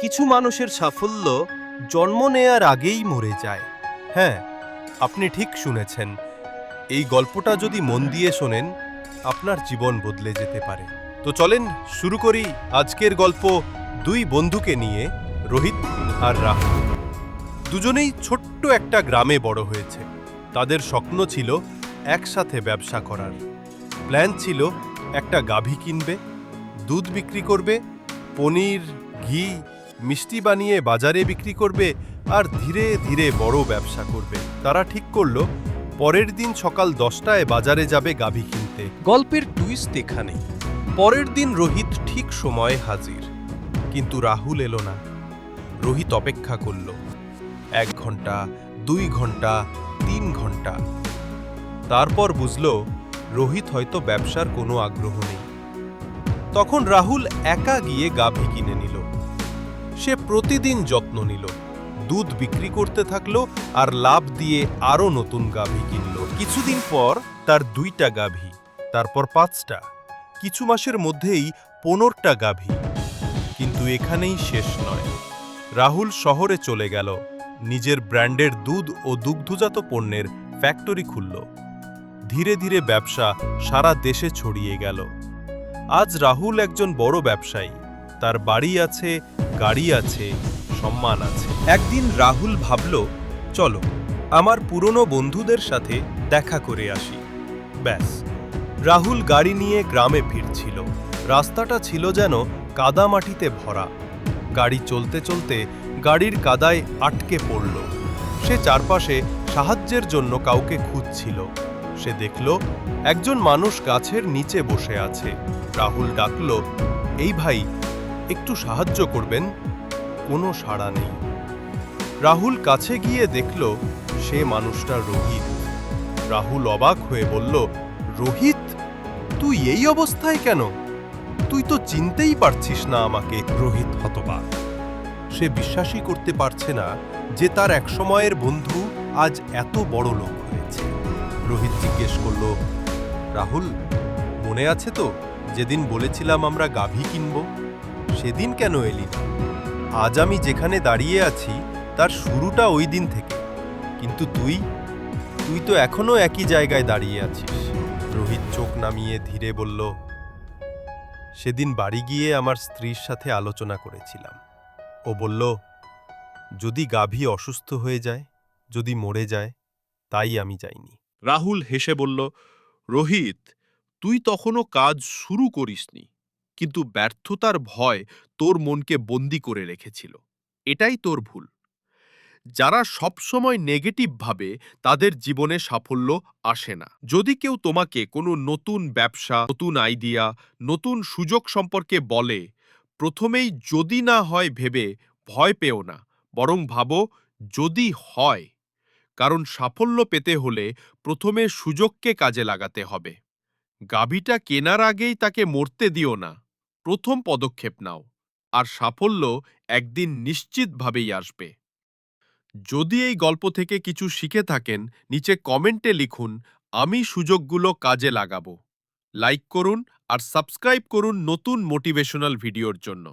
কিছু মানুষের সাফল্য জন্ম নেয়ার আগেই মরে যায়। হ্যাঁ আপনি ঠিক শুনেছেন। এই গল্পটা যদি মন দিয়ে শোনেন, আপনার জীবন বদলে যেতে পারে। তো চলেন শুরু করি আজকের গল্প দুই বন্ধুকে নিয়ে, রোহিত আর রাহুল। দুজনেই ছোট্ট একটা গ্রামে বড় হয়েছে। তাদের স্বপ্ন ছিল একসাথে ব্যবসা করার। প্ল্যান ছিল একটা গাভী কিনবে, দুধ বিক্রি করবে, পনির, ঘি মিষ্টি বানিয়ে বাজারে বিক্রি করবে আর ধীরে ধীরে বড় ব্যবসা করবে। তারা ঠিক করল, পরের দিন সকাল দশটায় বাজারে যাবে গাভী কিনতে। গল্পের টুইস্ট এখানেই পরের দিন রোহিত ঠিক সময়ে হাজির। কিন্তু রাহুল এলো না। রোহিত অপেক্ষা করল। এক ঘণ্টা, দুই ঘণ্টা, তিন ঘণ্টা। তারপর বুঝল, রোহিত হয়তো ব্যবসার কোনো আগ্রহ নেই। তখন রাহুল একা গিয়ে গাভী কিনে নিল। সে প্রতিদিন যত্ন নিল, দুধ বিক্রি করতে থাকল আর লাভ দিয়ে আরও নতুন গাভী কিনল। কিছুদিন পর তার দুইটা গাভী, তারপর পাঁচটা, কিছু মাসের মধ্যেই পনেরোটা গাভী। কিন্তু এখানেই শেষ নয়। রাহুল শহরে চলে গেল, নিজের ব্র্যান্ডের দুধ ও দুগ্ধজাত পণ্যের ফ্যাক্টরি খুলল। ধীরে ধীরে ব্যবসা সারা দেশে ছড়িয়ে গেল। আজ রাহুল একজন বড় ব্যবসায়ী, তার বাড়ি আছে গাড়ি আছে, সম্মান আছে। একদিন রাহুল ভাবল, চলো, আমার পুরনো বন্ধুদের সাথে দেখা করে আসি। ব্যাস। রাহুল গাড়ি নিয়ে গ্রামে ফিরছিল। রাস্তাটা ছিল যেন কাদামাটিতে ভরা। গাড়ি চলতে চলতে গাড়ির কাদায় আটকে পড়ল। সে চারপাশে সাহায্যের জন্য কাউকে খুঁজছিল। সে দেখল, একজন মানুষ গাছের নিচে বসে আছে। রাহুল ডাকল, এই ভাই একটু সাহায্য করবেন, কোনো সাড়া নেই। রাহুল কাছে গিয়ে দেখল সে মানুষটা রোহিত। রাহুল অবাক হয়ে বলল, রোহিত, তুই এই অবস্থায় কেন? তুই তো চিনতেই পারছিস না আমাকে, রোহিত হতবাক। সে বিশ্বাসই করতে পারছে না যে তার একসময়ের বন্ধু আজ এত বড় লোক হয়েছে। রোহিত জিজ্ঞেস করল, রাহুল, মনে আছে তো, যেদিন বলেছিলাম আমরা গাভী কিনব? সেদিন কেন এলি? আজ আমি যেখানে দাঁড়িয়ে আছি, তার শুরুটা ওই দিন থেকে। কিন্তু তুই? তুই তো এখনও একই জায়গায় দাঁড়িয়ে আছিস। রোহিত চোখ নামিয়ে ধীরে বলল, সেদিন বাড়ি গিয়ে আমার স্ত্রীর সাথে আলোচনা করেছিলাম। ও বলল, যদি গাভী অসুস্থ হয়ে যায়, যদি মরে যায়, তাই আমি যাইনি। রাহুল হেসে বলল, রোহিত, তুই তখনও কাজ শুরু করিসনি। কিন্তু ব্যর্থতার ভয় তোর মনকে বন্দি করে রেখেছিল। এটাই তোর ভুল। যারা সবসময় নেগেটিভ ভাবে, তাদের জীবনে সাফল্য আসে না। যদি কেউ তোমাকে কোনো নতুন ব্যবসা, নতুন আইডিয়া নতুন সুযোগ সম্পর্কে বলে, প্রথমেই যদি না হয় ভেবে ভয় পেও না, বরং ভাবো যদি হয়। কারণ সাফল্য পেতে হলে প্রথমে সুযোগকে কাজে লাগাতে হবে। গাভীটা কেনার আগেই তাকে মরতে দিও না। প্রথম পদক্ষেপ নাও, আর সাফল্য একদিন নিশ্চিতভাবেই আসবে। যদি এই গল্প থেকে কিছু শিখে থাকেন, নিচে কমেন্টে লিখুন, আমি সুযোগগুলো কাজে লাগাবো। লাইক করুন আর সাবস্ক্রাইব করুন নতুন মোটিভেশনাল ভিডিওর জন্য।